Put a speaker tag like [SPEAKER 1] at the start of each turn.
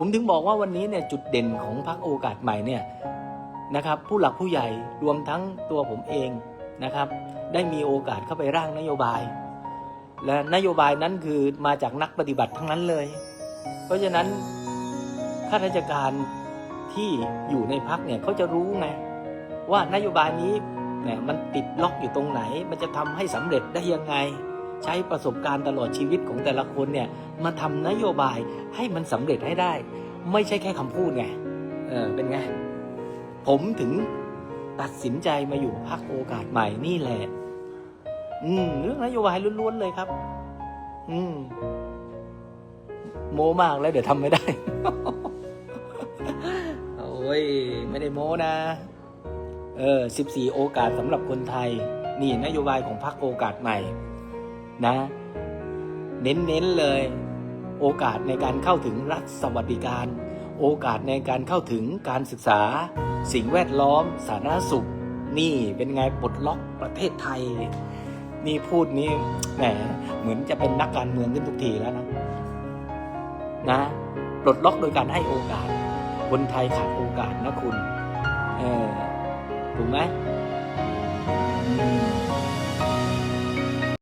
[SPEAKER 1] ผมถึงบอกว่าวันนี้เนี่ยจุดเด่นของพรรคโอกาสใหม่เนี่ยนะครับผู้หลักผู้ใหญ่รวมทั้งตัวผมเองนะครับ ได้มีโอกาสเข้าไปร่างนโยบาย และนโยบายนั้นคือมาจากนักปฏิบัติทั้งนั้นเลย เพราะฉะนั้นข้าราชการที่อยู่ในพักเนี่ยเขาจะรู้ไงว่านโยบายนี้เนี่ยมันติดล็อกอยู่ตรงไหน มันจะทำให้สำเร็จได้ยังไง ใช้ประสบการณ์ตลอดชีวิตของแต่ละคนเนี่ยมาทำนโยบายให้มันสำเร็จให้ได้ ไม่ใช่แค่คำพูดไงเออเป็นไง ผมถึงตัดสินใจมาอยู่พักโอกาสใหม่นี่แหละ อืมเรื่องนโยบายล้วนๆเลยครับ อืม โมมากแล้วเดี๋ยวทำไม่ได้ โอ้ย ไม่ได้โมนะ เออ 14 โอกาสสำหรับคนไทย นี่นโยบายของพรรคโอกาสใหม่ นะ เน้นๆเลย โอกาสในการเข้าถึงรัฐสวัสดิการ โอกาสในการเข้าถึงการศึกษา สิ่งแวดล้อม สาธารณสุข นี่เป็นไงปลดล็อกประเทศไทย นี่พูดนี่แหมเหมือนจะเป็นนักการเมืองขึ้นทุกทีแล้วนะนะปลดล็อกโดยการให้โอกาส คนไทยขาดโอกาสนะคุณ เออถูกไหม